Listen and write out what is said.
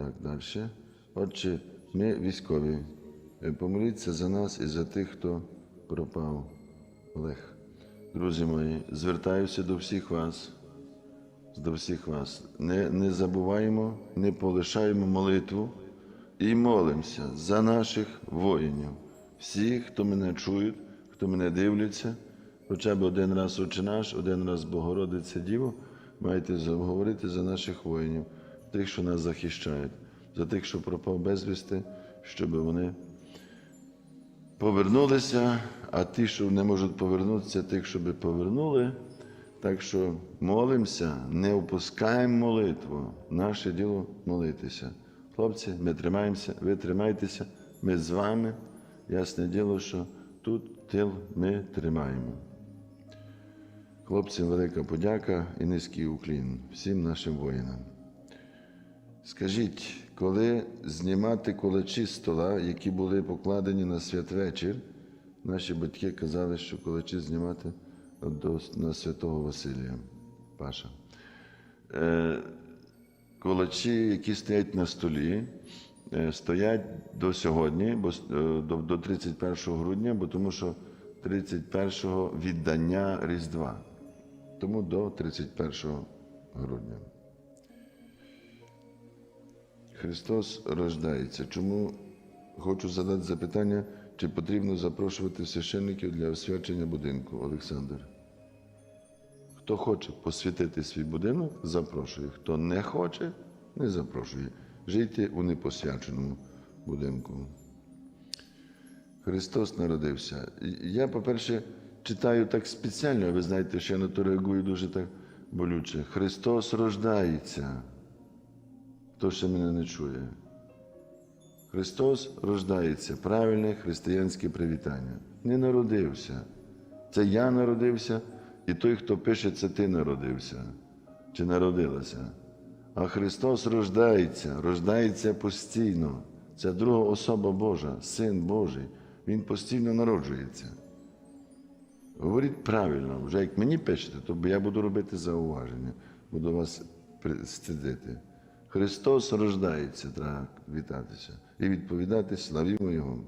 Так, далі. Отже, ми військові. Е, Помоліться за нас і за тих, хто пропав. Олег. Друзі мої, звертаюся до всіх вас. До всіх вас. Не, не забуваємо, не полишаємо молитву і молимося за наших воїнів. Всіх, хто мене чують, хто мене дивляться, хоча б один раз Отче наш, один раз Богородиця Діво, маєте говорити за наших воїнів, тих, що нас захищають, за тих, що пропав безвісти, щоб вони повернулися, а ті, що не можуть повернутися, тих, щоб повернули. Так що молимося, не опускаємо молитву. Наше діло молитися. Хлопці, ми тримаємося, ви тримайтеся, ми з вами. Ясне діло, що тут тил ми тримаємо. Хлопцям велика подяка і низький уклін всім нашим воїнам. Скажіть, коли знімати кулачі з стола, які були покладені на святвечір, наші батьки казали, що кулачі знімати на святого Василія Паша. Е, кулачі, які стоять на столі, е, стоять до сьогодні, е, до 31 грудня, бо тому що 31 віддання Різдва. Тому до 31 грудня. Христос рождається. Чому хочу задати запитання, чи потрібно запрошувати священників для освячення будинку, Олександр? Хто хоче посвятити свій будинок, запрошує. Хто не хоче, не запрошує. Жийте у непосвяченому будинку. Христос народився. Я, по-перше, читаю так спеціально, ви знаєте, що я на то реагую дуже так болюче. Христос рождається. Хто ще мене не чує? Христос рождається. Правильне християнське привітання. Не народився. Це я народився, і той, хто пише, це ти народився чи народилася. А Христос рождається, рождається постійно. Це друга особа Божа, Син Божий. Він постійно народжується. Говоріть правильно, вже як мені пишете, то я буду робити зауваження, буду вас стидити. Христос рождається, треба вітатися і відповідати славімо Його.